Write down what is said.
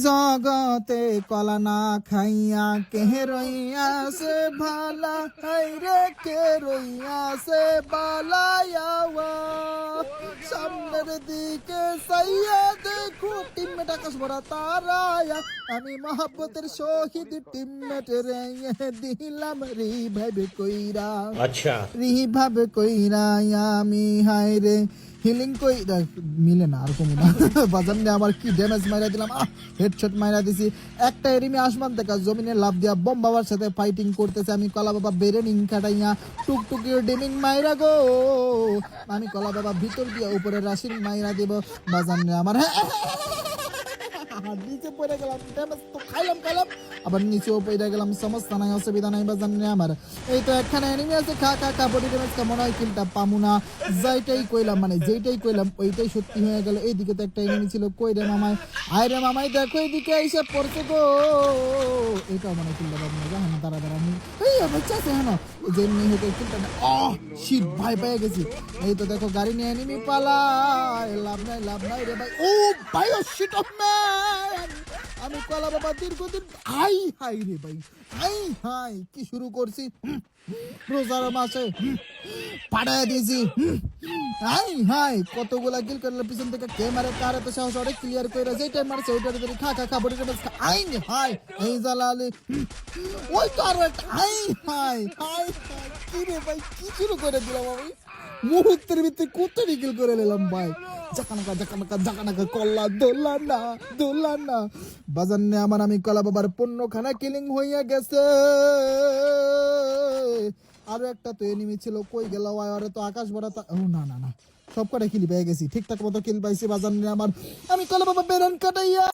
जगते कलना खाइया के रैया से भाला है रे के रैया से बाला सामने दिखे सैयद टीम में डाकस बड़ा ताराया আমি মহাপতের সহিত টিমমেট রে দিলাম রি ভাব কইরা আচ্ছা রি ভাব কইরা আমি হাই রে হিলিং কই? মিলে না, আর কমু না। বাজার নিয়ে আমার কি ড্যামেজ মাইরা দিলাম? আহ হেডশট মাইরা দিছি। একটা এরিমি আসমান থেকে জমিনে লাভ দিয়া বম বাবার সাথে ফাইটিং করতেছে। আমি কলা বাবা বেরে নিং কাটাইয়া টুকটুকি ডিমিং মাইরা গো। আমি কলা বাবা ভিতর দিয়া উপরে রাশির মাইরা দিব। বাজার নিয়ে আমার নিচে পড়ে গেলাম ড্যামেজ তো খাইলাম খাইলাম। আবার নিচেও পড়ে গেলাম সমস্যা নাই, অসুবিধা নাই বা জানি আমার। এই তো একখানে এনিমি আছে, খা খা খা বডি ড্যামেজ কা মনে হয় কিলটা পামু না। যাইটাই কইলাম মানে যেইটাই কইলাম, ওইটাই সত্যি হয়ে গেল। এইদিকে তো একটা এনিমি ছিল, কই রে মামাই? আয় রে মামাই, দেখো এইদিকে এসে পড়ছে গো। এইটাও মনে কিলটা পাবো না, জানো, দাঁড়া দাঁড়া, আমি এই বাচ্চা আছে হ্যাঁ যে এমনি হেঁটে কিলটা ও শিট ভাই পেয়ে গেছি। এই তো দেখো, গাড়ি নিয়ে এনিমি পালায় লাভ নাই লাভ নাই রে ভাই। ও ভাই শিট অফ ম্যান আমি কলা বাবা দীর্ঘদিন হাই হাই রে ভাই, হাই হাই, কি শুরু করছি? রোজার মাসে পাঠায় দিয়েছি হাই হাই কতগুলা গিল করলে পিছন থেকে কে মারে, কার এত সাহস, অনেক ক্লিয়ার করে যেটাই মারছে, ওইটার ধরে খা খা খা বড়ি হাই হাই এই জালালি। ওই তো আরও একটা। হাই হাই হাই কি রে ভাই, কি শুরু করে দিলাম আমি? মুহূর্তের ভিতরে কত নিকিল করে নিলাম, ভাই? জাকানাকা জাকানাকা জাকানাকা কল্লা দোলা না দোলা না বাজার নে আমার আমি কলা বাবার পণ্য খানা কিলিং হইয়া গেছে। আরও একটা তো এনিমি ছিল, কই গেল? আরে তো আকাশ ভরা ও, না না না। সব কটা কিল পেয়ে গেছি। ঠিকঠাক মতো কিল পাইছি বাজার নিয়ে আমার। আমি কলে বাবা বেরান কাটাইয়া।